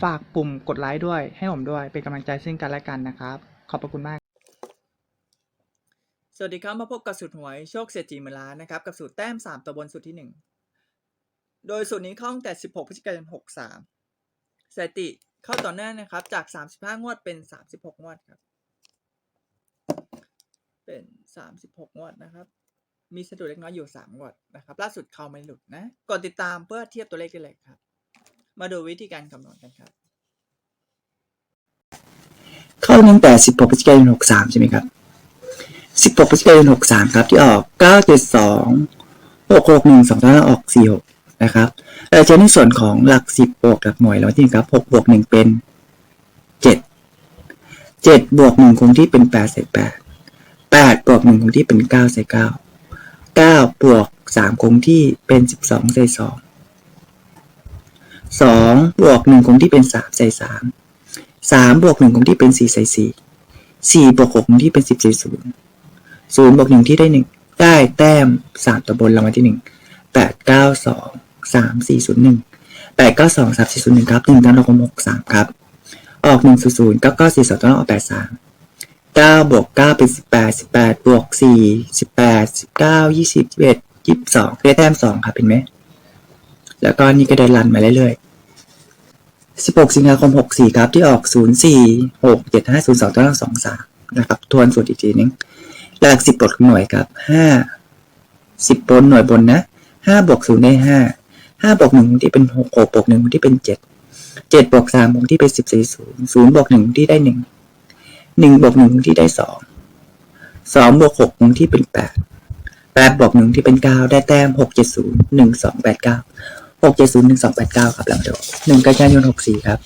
ฝากปุ่มกดไลค์ด้วย ให้ผมด้วย เป็นกำลังใจซึ่งกันและกันนะครับ ขอบพระคุณมาก สวัสดีครับ มาพบกับสูตรหวยโชคเศรษฐีมล้านนะครับ กับสูตรแต้ม 3 ตัวบนสูตรที่ 1 โดยสูตรนี้เข้าตั้งแต่ 16พฤศจิกายน 63สถิติเข้าต่อเนื่องนะครับ จาก 35 งวดเป็น 36 งวดครับ เป็น 36 งวดนะครับ มีสะดุดเล็กน้อยอยู่ 3 งวดนะครับ ล่าสุดเข้าไม่หลุดนะ กดติดตามเพื่อเทียบตัวเลขได้เลยครับ มาดูวิธีการคำนวณกันครับ เข้าตั้งแต่ 16พฤศจิกายน63 ใช่ไหมครับ 16พฤศจิกายน63 ครับ ที่ออก 972 661 2ตัวหน้าออก 46 นะครับเราจะในส่วนของหลัก 10บวกหลักหน่วยแล้วที่ครับ 6 บวก 1 เป็น 7 7 บวก 1 คงที่เป็น8ใส่8 8 บวก 1 คงที่เป็น9ใส่9 9 บวก 3 คงที่เป็น 12ใส่2 2บวก1คงที่เป็น 3 ใส่3สามบวกหนึ่งคงที่เป็นสี่ใส่สี่สี่บวกหกคงที่เป็นสิบใส่ศูนย์ศูนย์บวกหนึ่งที่ได้หนึ่งได้แต้มสามตัวบนรางวัลที่หนึ่งแปดเก้าสองสามสี่ศูนย์หนึ่งแปดเก้าสองสามสี่ศูนย์หนึ่งครับหนึ่งตั้งเราคงหกสามครับ ออกหนึ่งศูนย์เก้าเก้าสี่สองตัวเราออกแปดสามเก้าบวกเก้าเป็นสิบแปดสิบแปดบวกสี่สิบแปดสิบเก้ายี่สิบเอ็ดยี่สิบสองได้แต้มสองครับเห็นไหม แล้วก็นี่ก็ได้รันมาเรื่อยๆ 16 สิงหาคม 64 ครับ ที่ออก 0 4 6 7 5 0 2ตัวล่าง2 3 นะครับ ทวนสูตรอีกทีนึง หลัก 10 บทหน่วยครับ 5 10บนหน่วยบนนะ 5 บวก 0 ได้ 5 5 บวก1ที่เป็น 6 6บวก1ที่เป็น 7 7บวก3คงที่เป็น 14 0 0บวก1ที่ได้ 1 1บวก1ที่ได้ 2 2บวก6คงที่เป็น 8 8บวก1ที่เป็น 9 ได้แต้ม 6 7 0 1 2 8 9 หกเจ็ดศูนย์หนึ่งสองแปดเก้าครับแล้วมาดูหนึ่งกันยายนหกสี่ครับ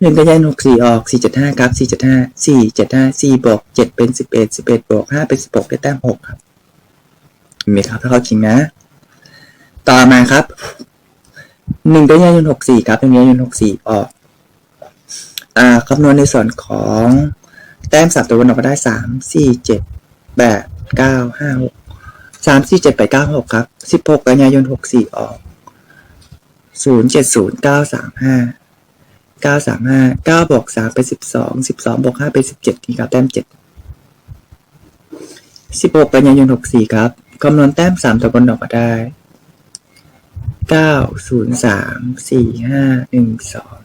หนึ่งกันยายนหกสี่ออกสี่เจ็ดห้าครับสี่เจ็ดห้าสี่เจ็ดห้าสี่บวกเจ็ดเป็นสิบเอ็ดสิบเอ็ดบวกห้าเป็นสิบหกได้แต้มหกครับเห็นไหมครับถ้าเขาจริงนะ ต่อมาครับหนึ่งกันยายนหกสี่ครับหนึ่งกันยายนหกสี่ออกอ่าคำนวณในส่วนของแต้มสามตัวบนออกมาได้สามสี่เจ็ดแปดเก้าห้าหก สามสี่เจ็ดแปดเก้าหกครับสิบหกกันยายนหกสี่ออกศูนย์เจ็ดศูนย์เก้าสามห้าเก้าสามห้าเก้าบวกสามเป็นสิบสองสิบสองบวกห้าเป็นสิบเจ็ดนี่ครับแต้มเจ็ดสิบหกกันยายนหกสี่ครับคำนวณแต้มสามตัวบนออกมาได้เก้าศูนย์สามสี่ห้าหนึ่งสอง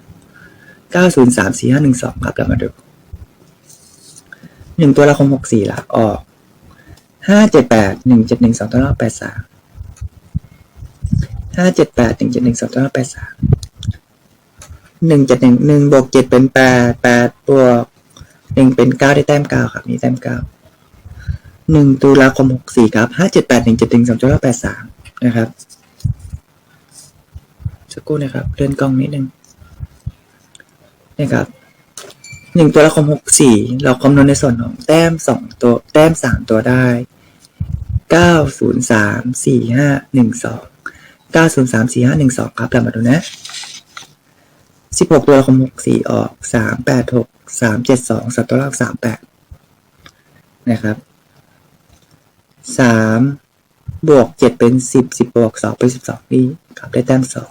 เก้าศูนย์สามสี่ห้าหนึ่งสองครับเรามาดูหนึ่งตัวละคมหกสี่ละออก ห้าเจ็ดแปดหนึ่งเจ็ดหนึ่งสองตัวรอบแปดสามห้าเจ็ดแปดหนึ่งเจ็ดหนึ่งสองตัวรอบแปดสามหนึ่งเจ็ดหนึ่งหนึ่งบวกเจ็ดเป็นแปดแปดบวกหนึ่งเป็นเก้าได้แต้มเก้าครับนี่แต้มเก้าหนึ่งตุลาคมหกสี่ครับห้าเจ็ดแปดหนึ่งเจ็ดหนึ่งสองตัวรอบแปดสามนะครับสักครู่นะครับเลื่อนกล้องนิดนึงนะครับหนึ่งตัวละคมหกสี่เราคำนวณในส่วนของแต้มสองตัวแต้มสามตัวได้ เก้าศูนย์สามสี่ห้าหนึ่งสองเก้าศูนย์สามสี่ห้าหนึ่งสองครับเรามาดูนะสิบหกตัวละคมหกสี่ออกสามแปดหกสามเจ็ดสองสัตว์ตัวละสามแปดนะครับสามบวกเจ็ดเป็นสิบสิบบวกสองเป็นสิบสองนี่ครับได้แต้มสอง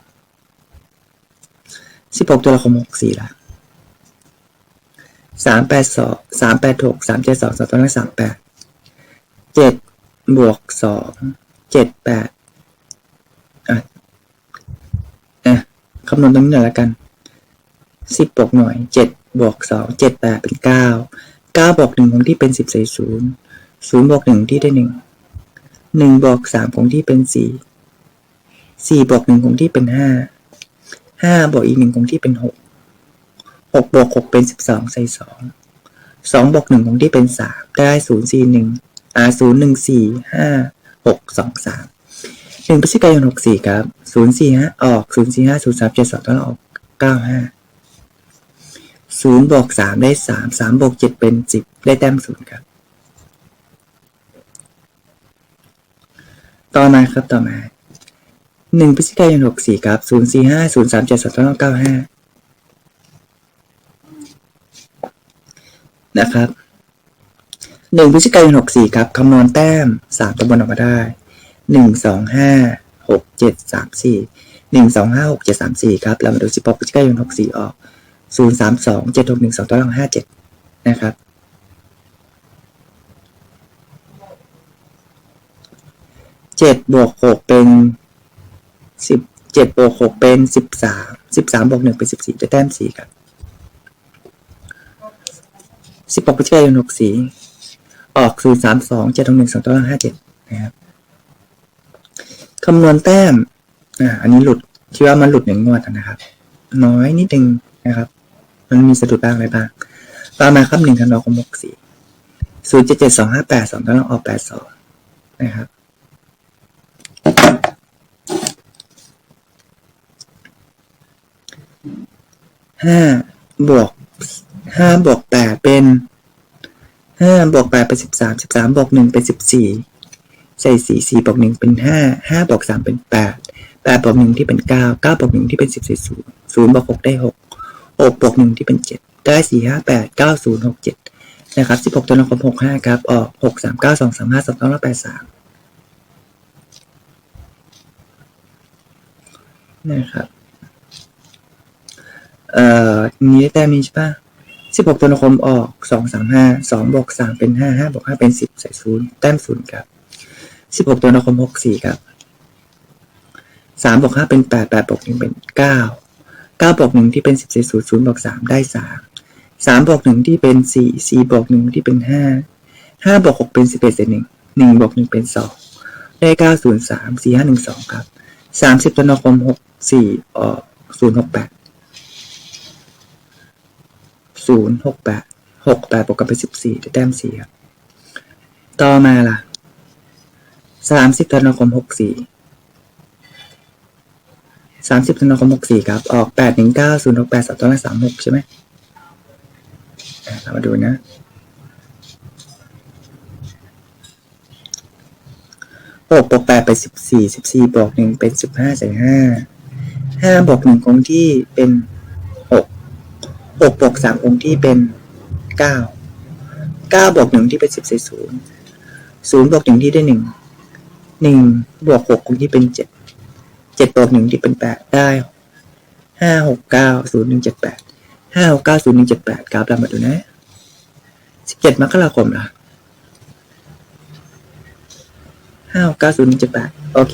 สิบหกตัวละคมหกสี่ละสามแปดสองสามแปดหกสามเจ็ดสองสองตัวนั้นสามแปด บวกสองเจ็ดแปดอะอะคำนวณตรงนี้หน่อยละกันสิบบวกหน่วยเจ็ดบวกสองเจ็ดแปดเป็นเก้าเก้าบวกหนึ่งของที่เป็นสิบใส่ศูนย์ศูนย์บวกหนึ่งที่ได้หนึ่งหนึ่งบวกสามคงที่เป็นสี่สี่บวกหนึ่งคงที่เป็นห้าห้าบวกอีกหนึ่งคงที่เป็นหกหกบวกหกเป็นสิบสองใส่สองสองบวกหนึ่งคงที่เป็นสามได้ศูนย์สี่หนึ่ง อ่าศูนย์หนึ่งสี่ห้าหกสองสามหนึ่งพฤศจิกายนหกสี่ครับศูนย์สี่ห้าออกศูนย์สี่ห้าศูนย์สามเจ็ดสองต้องออกเก้าห้าศูนย์บวกสามได้สามสามบวกเจ็ดเป็นสิบได้แต้มศูนย์ครับ ต่อมาครับต่อมาหนึ่งพฤศจิกายนหกสี่ครับศูนย์สี่ห้าศูนย์สามเจ็ดสองเก้าห้านะครับ หนึ่งพฤศจิกายนหกสี่ครับคำนวณแต้มสามตัวบนออกมาได้หนึ่งสองห้าหกเจ็ดสามสี่หนึ่งสองห้าหกเจ็ดสามสี่ครับเรามาดูสิบหกพฤศจิกายนหกสี่ออกศูนย์สามสองเจ็ดหกหนึ่งสองตัวล่างห้าเจ็ดนะครับเจ็ดบวกหกเป็นสิบเจ็ดบวกหกเป็นสิบสามสิบสามบวกหนึ่งเป็นสิบสี่จะแต้มสี่ครับสิบหกพฤศจิกายนหกสี่ ออกศูนย์สามสองเจ็ดหนึ่งสองตัวล่างห้าเจ็ดนะครับคำนวณแต้มอ่าอันนี้หลุดคิดว่ามันหลุดหนึ่งงวดนะครับ น้อยนิดนึงนะครับ มันมีสะดุดบ้างอะไรบ้างต่อมาครับหนึ่งธันวาคมหกสี่ศูนย์เจ็ดเจ็ดสองห้าแปดสองตัวล่างออกแปดสองนะครับห้าบวกห้าบวกแปดเป็น ห้าบวกแปดเป็นสิบสามสิบสามบวกหนึ่งเป็นสิบสี่ใส่สี่สี่บวกหนึ่งเป็นห้าห้าบวกสามเป็นแปดแปดบวกหนึ่งที่เป็นเก้าเก้าบวกหนึ่งที่เป็นสิบสี่ศูนย์ศูนย์บวกหกได้หกหกบวกหนึ่งที่เป็นเจ็ดได้สี่ห้าแปดเก้าศูนย์หกเจ็ดนะครับสิบหกตัวละครหกห้าครับ ออกหกสามเก้าสองสามห้าสองต้องละแปดสามนะครับ เอ่อนี้ได้แต้มนี้ใช่ปะ สิบหกตัวละครออกสองสามห้าสองบวกสามเป็นห้าห้าบวกห้าเป็นสิบใส่ศูนย์แต้มศูนย์ครับสิบหกตัวละครหกสี่ครับสามบวกห้าเป็นแปดแปดบวกหนึ่งเป็นเก้าเก้าบวกหนึ่งที่เป็นสิบใส่ศูนย์ศูนย์บวกสามได้สามสามบวกหนึ่งที่เป็นสี่สี่บวกหนึ่งที่เป็นห้าห้าบวกหกเป็นสิบเอ็ดใส่หนึ่งหนึ่งบวกหนึ่งเป็นสองได้เก้าศูนย์สามสี่ห้าหนึ่งสองครับสามสิบตัวละครหกสี่ออกศูนย์หกแปด ศูนย์หกแปดหกแปดบวกกันเป็นสิบสี่ได้แต้มสี่ครับ ต่อมาล่ะสามสิบธันวาคมหกสี่สามสิบธันวาคมหกสี่ครับ ออกแปดหนึ่งเก้าศูนย์หกแปดสามตัวละสามหกใช่ไหมเรามาดูนะหกบวกแปดเป็นสิบสี่สิบสี่บวกหนึ่งเป็นสิบห้าใส่ห้าห้าบวกหนึ่งคงที่เป็น 6บวกสามองค์ที่เป็นเก้าเก้าบวกหนึ่งที่เป็น 10เศษย์บวกหนึ่งที่ได้หนึ่งหนึ่งบวกหกองค์ที่เป็นเจ็ดเจ็ดบวกหนึ่งที่เป็นแปดได้ห้าหกเก้าศูนย์หนึ่งเจ็ดแปดห้าหกเก้าศูนย์หนึ่งเจ็ดแปดกรามาดูนะสิบเจ็ดมกราคมละเจ็ดแปดโอเค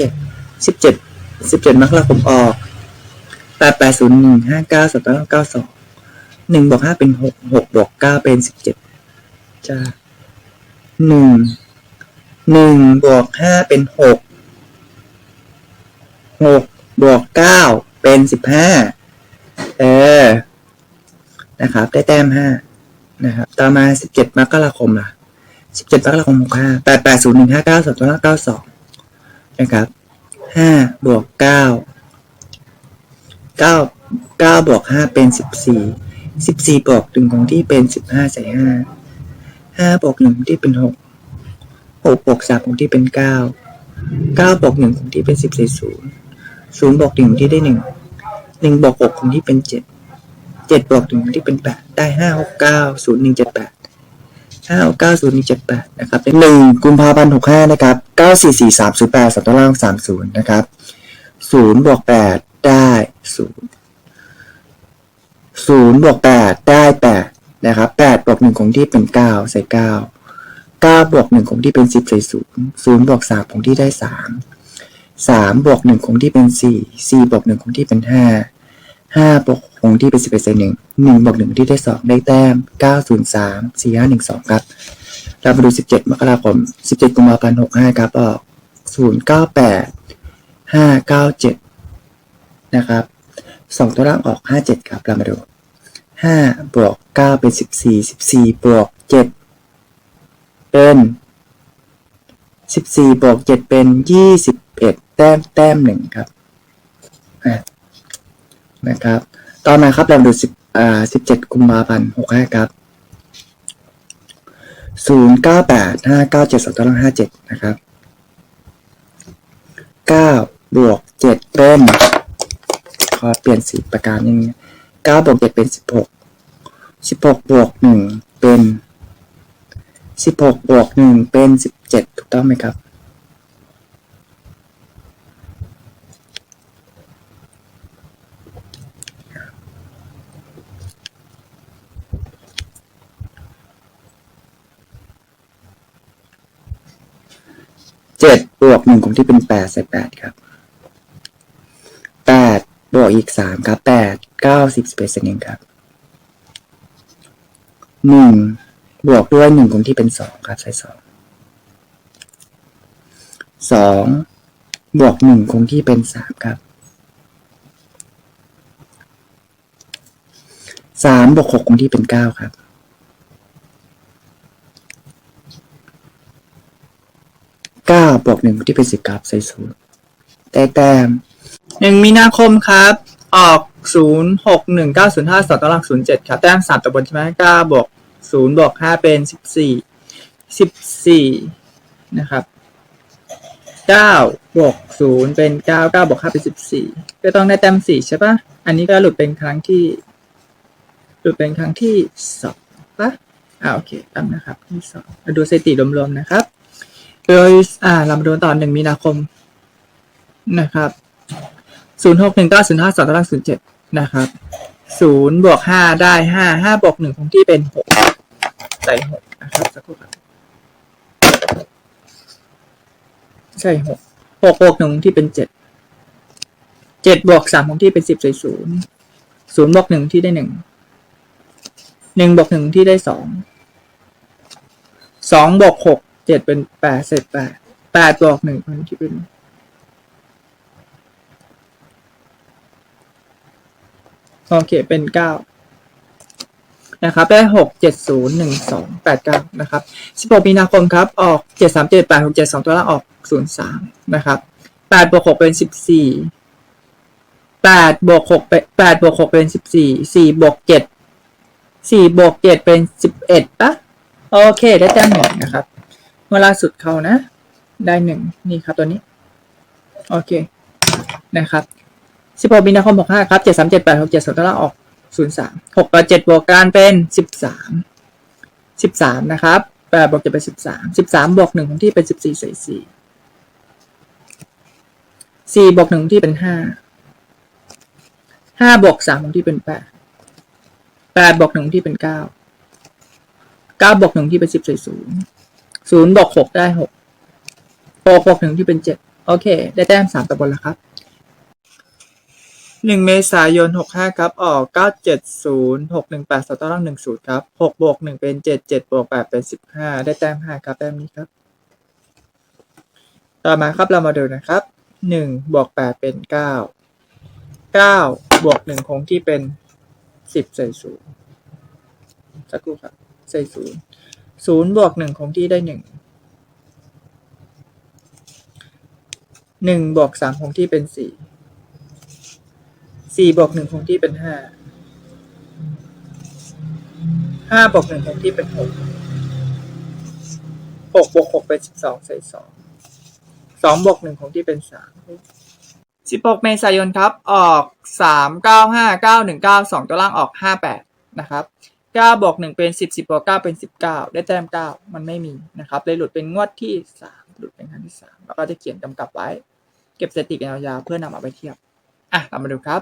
สิบเจ็ดสิบเจ็ดมกราคมออกแปดแปดศูนย์หนึ่งห้าเก้าส8 8เก้าสอง หนึ่งบวกห้าเป็นหกหกบวกเก้าเป็นสิบเจ็ดจ้าหนึ่งหนึ่งบวกห้าเป็นหกหกบวกเก้าเป็นสิบห้าเออ นะครับ ได้แต้มห้านะครับ ต่อมาสิบเจ็ดมกราคมล่ะสิบเจ็ดมกราคมหกห้าแปดแปดศูนย์หนึ่งห้าเก้าสองเก้าสองนะครับห้าบวกเก้าเก้าเก้าบวกห้าเป็นสิบสี่ สิบสี่บวกหนึ่งของที่เป็นสิบห้าใส่ห้าห้าบวกหนึ่งที่เป็นหกหกบวกสามของที่เป็นเก้าเก้าบวกหนึ่งของที่เป็นสิบใส่ศูนย์ศูนย์บวกหนึ่งที่ได้หนึ่งหนึ่งบวกหกของที่เป็นเจ็ดเจ็ดบวกหนึ่งของที่เป็นแปดได้ห้าหกเก้าศูนย์หนึ่งเจ็ดแปดห้าหกเก้าศูนย์หนึ่งเจ็ดแปดนะครับหนึ่งกุมภาพันธ์หกห้านะครับเก้าสี่สี่สามศูนย์แปดสามตัวล่างสามศูนย์นะครับศูนย์บวกแปดได้ศูนย์ ศูนย์บวกแปดได้แปดนะครับแปดบวกหนึ่งคงที่เป็นเก้าใส่เก้าเก้าบวกหนึ่งคงที่เป็นสิบใส่ศูนย์ศูนย์บวกสามคงที่ได้สามสามบวกหนึ่งคงที่เป็นสี่สี่บวกหนึ่งคงที่เป็นห้าห้าบวกคงที่เป็นสิบเอ็ดใส่หนึ่งหนึ่งบวกหนึ่งที่ได้สองได้แต้มเก้าศูนย์สามสี่ห้าหนึ่งสองครับเรามาดู17มกราคม17กุมภาพันธ์65ครับออก098 597นะครับ2ตัวล่างออก57ครับเรามาดู 5บวก9เป็น14 14บวก7เป็น14บวก7เป็น21แต้มแต้ม1ครับนะครับต่อมาครับเรามาดู10อ่า17กุมภาพันธ์65ครับศูนย์เก้าแปดห้าเก้าเจ็ดสองตัวล่างห้าเจ็ดนะครับเก้าบวกเจ็ดเป็นขอเปลี่ยนสีประการนิดนึง เก้าบวกเจ็ดเป็นสิบหกสิบหกบวกหนึ่งเป็นสิบหกบวกหนึ่งเป็นสิบเจ็ดถูกต้องไหมครับ เจ็ดบวกหนึ่งคงที่เป็นแปดใส่แปดครับแปดบ วกอีกสามครับแปดเก้าสิบสิบเอ็ดเซนเองครับหนึ่งบวกด้วยหนึ่งคงที่เป็นสองครับใส่สองสองบวกหนึ่งคงที่เป็นสามครับสามบวกหกคงที่เป็นเก้าครับเก้าบวกหนึ่งที่เป็นสิบครับใส่ศูนย์แต่แต้ม หนึ่งมีนาคมครับ ออกศูนย์หกหนึ่งเก้าศูนย์ห้าสองตารางศูนย์เจ็ดครับ แต้มสามตัวบนใช่ไหมเก้าบวกศูนย์บวกห้าเป็นสิบสี่สิบสี่นะครับเก้าบวกศูนย์เป็นเก้าเก้าบวกห้าเป็นสิบสี่ก็ต้องได้แต้มสี่ใช่ปะอันนี้ก็หลุดเป็นครั้งที่ หลุดเป็นครั้งที่สองปะอ่าโอเคตั้งนะครับที่สองมาดูสถิติรวมๆนะครับโดยอ่าเรามาดูต่อหนึ่งมีนาคมนะครับ ศูนย์หกหนึ่งเก้าศูนย์ห้าสองตารางศูนย์เจ็ดนะครับศูนย์บวกห้าได้ห้าห้าบวกหนึ่งคงที่เป็นหกใส่หกนะครับสักครู่ครับใช่หกหกบวกหนึ่งที่เป็นเจ็ดเจ็ดบวกสามคงที่เป็นสิบใส่ศูนย์ศูนย์บวกหนึ่งที่ได้หนึ่งหนึ่งบวกหนึ่งที่ได้สองสองบวกหกเจ็ดเป็นแปดเศษแปดแปดบวกหนึ่งคนที่เป็น โอเคเป็นเก้านะครับได้หกเจ็ดศูนย์หนึ่งสองแปดเก้านะครับสิบหกมีนาคมครับ ออกเจ็ดสามเจ็ดแปดหกเจ็ดสองตัวละออกศูนย์สามนะครับแปดบวกหกเป็นสิบสี่แปดบวกหกเป็นแปดบวกหกเป็นสิบสี่สี่บวกเจ็ดสี่บวกเจ็ดเป็นสิบเอ็ดปะโอเค ได้แต้มหนึ่งนะครับเมื่อล่าสุดเขานะ ได้หนึ่งนี่ครับตัวนี้ โอเคนะครับ สิบหกมีนาคมหกห้าครับเจ็ดสามเจ็ดแปดหกเจ็ดสองตารางออกศูนย์สามหกกับเจ็ดบวกกันเป็นสิบสามสิบสามนะครับแปดบวกเจ็ดเป็นสิบสามสิบสามบวกหนึ่งของที่เป็นสิบสี่ใส่สี่สี่บวกหนึ่งที่เป็นห้าห้าบวกสามของที่เป็นแปดแปดบวกหนึ่งที่เป็นเก้าเก้าบวกหนึ่งที่เป็นสิบใส่ศูนย์ศูนย์บวกหกได้หกหกบวกหนึ่งที่เป็นเจ็ดโอเค ได้แต้มสามตัวบนแล้วครับ หนึ่งเมษายนหกห้าครับ ออกเก้าเจ็ดศูนย์หกหนึ่งแปดสองตัวล่างหนึ่งศูนย์ครับหกบวกหนึ่งเป็นเจ็ดเจ็ดบวกแปดเป็นสิบห้าได้แต้มห้าครับแต้มนี้ครับ ต่อมาครับเรามาดูนะครับหนึ่งบวกแปดเป็นเก้าเก้าบวกหนึ่งคงที่เป็นสิบใส่ศูนย์สักครู่ครับใส่ศูนย์ศูนย์บวกหนึ่งคงที่ได้หนึ่งหนึ่งบวกสามคงที่เป็นสี่ สี่บวกหนึ่งคงที่เป็นห้าห้าบวกหนึ่งคงที่เป็นหกหกบวกหกเป็นสิบสองใส่สองสองบวกหนึ่งคงที่เป็นสามสิบหกเมษายนครับ ออกสามเก้าห้าเก้าหนึ่งเก้าสองตัวล่างออกห้าแปดนะครับเก้าบวกหนึ่งเป็นสิบสิบบวกเก้าเป็นสิบเก้าได้แต้มเก้ามันไม่มีนะครับเลยหลุดเป็นงวดที่สามหลุดเป็นครั้งที่สามแล้วก็จะเขียนกำกับไว้ เก็บสถิติกันยาวๆเพื่อนำเอาไปเทียบอะเรามาดูครับ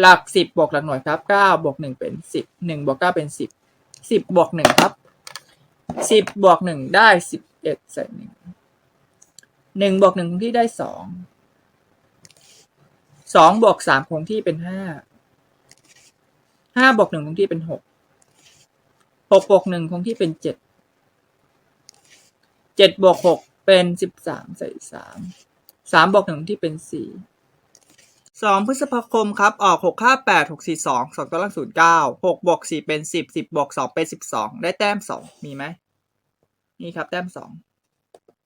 หลักสิบบวกหลักหน่วยครับเก้าบวกหนึ่งเป็นสิบหนึ่งบวกเก้าเป็นสิบสิบบวกหนึ่งครับสิบบวกหนึ่งได้สิบเอ็ดใส่หนึ่งหนึ่งบวกหนึ่งคงที่ได้สองสองบวกสามคงที่เป็นห้าห้าบวกหนึ่งคงที่เป็นหกหกบวกหนึ่งคงที่เป็นเจ็ดเจ็ดบวกหกเป็นสิบสามใส่สามสามบวกหนึ่งที่เป็นสี่ สองพฤษภาคมครับ ออกหกห้าแปดหกสี่สองสองตัวล่างศูนย์เก้าหกบวกสี่เป็นสิบสิบบวกสองเป็นสิบสองได้แต้มสองมีไหม นี่ครับ แต้มสอง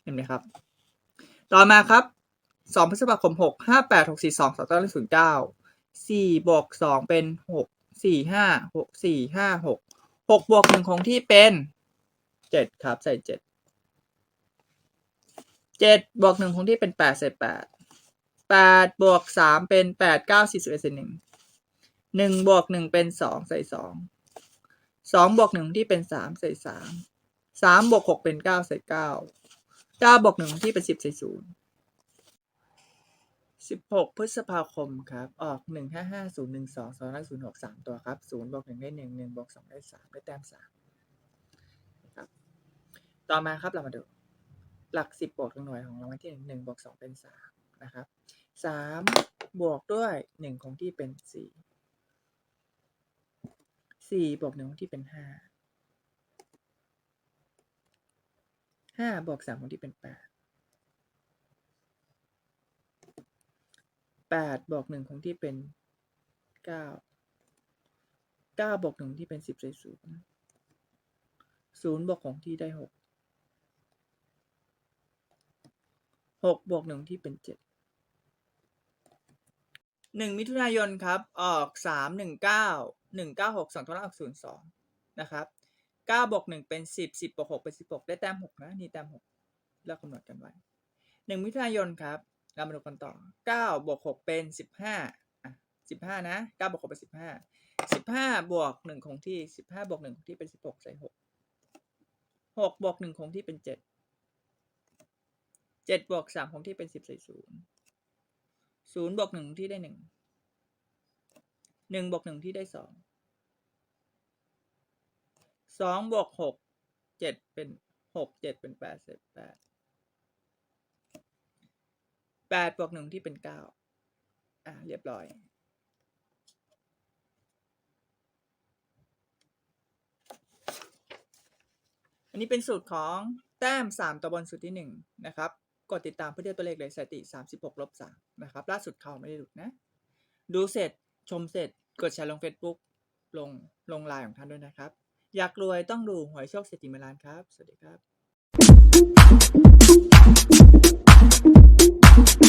เห็นไหมครับ ต่อมาครับสองพฤษภาคมหกห้าแปดหกสี่สองสองตัวเลขศูนย์เก้าสี่บวกสองเป็นหกสี่ห้าหกสี่ห้าหกหกบวกหนึ่งของที่เป็นเจ็ดครับ ใส่เจ็ดเจ็ดบวกหนึ่งของที่เป็นแปดใส่แปด แปดบวกสามเป็นแปดเก้าสี่สิบเอ็ดใส่หนึ่งหนึ่งบวกหนึ่งเป็นสองใส่สองสองบวกหนึ่งที่เป็นสามใส่สามสามบวกหกเป็นเก้าใส่เก้าเก้าบวกหนึ่งที่เป็นสิบใส่ศูนย์สิบหกพฤษภาคมครับ ออกหนึ่งห้าห้าศูนย์หนึ่งสองสองห้าศูนย์หกสามตัวครับศูนย์บวกหนึ่งได้หนึ่งหนึ่งบวกสองได้สามได้แต้มสามครับต่อมาครับเรามาดู หลักสิบบวกหนึ่งหน่วยของรางวัลที่หนึ่งหนึ่งบวกสองเป็นสามนะครับ สามบวกด้วยหนึ่งคงที่เป็นสี่สี่บวกหนึ่งคงที่เป็นห้าห้าบวกสามคงที่เป็นแปดแปดบวกหนึ่งคงที่เป็นเก้าเก้าบวกหนึ่งที่เป็นสิบใส่ศูนย์ศูนย์บวกของที่ได้หกหกบวกหนึ่งที่เป็นเจ็ด หนึ่งมิถุนายนครับ ออกสามหนึ่งเก้าหนึ่งเก้าหกสองตัวละออกศูนย์สองนะครับเก้าบวกหนึ่งเป็นสิบสิบบวกหกเป็นสิบหกได้แต้มหกนะนี่แต้มหกเลือกกำหนดกันไว้หนึ่งมิถุนายนครับเรามาดูกันต่อเก้าบวกหกเป็นสิบห้าอะสิบห้านะเก้าบวกหกเป็นสิบห้าสิบห้าบวกหนึ่งคงที่สิบห้าบวกหนึ่งคงที่เป็นสิบหกใส่หกหกบวกหนึ่งคงที่เป็นเจ็ดเจ็ดบวกสามคงที่เป็นสิบใส่ศูนย์ ศูนย์บวกหนึ่งที่ได้หนึ่งหนึ่งบวกหนึ่งที่ได้สองสองบวกหกเจ็ดเป็นหกเจ็ดเป็นแปดเศษแปดแปดบวกหนึ่งที่เป็นเก้าอะเรียบร้อย อันนี้เป็นสูตรของแต้มสามตัวบนสูตรที่หนึ่งนะครับ กดติดตามเพื่อเทียบตัวเลขเลยสถิติสามสิบหกลบสามนะครับ ล่าสุดเขาไม่ได้หลุดนะ ดูเสร็จชมเสร็จกดแชร์ลง Facebook ลงลงไลน์ของท่านด้วยนะครับ อยากรวยต้องดูหวยโชคเศรษฐีเมลานครับ สวัสดีครับ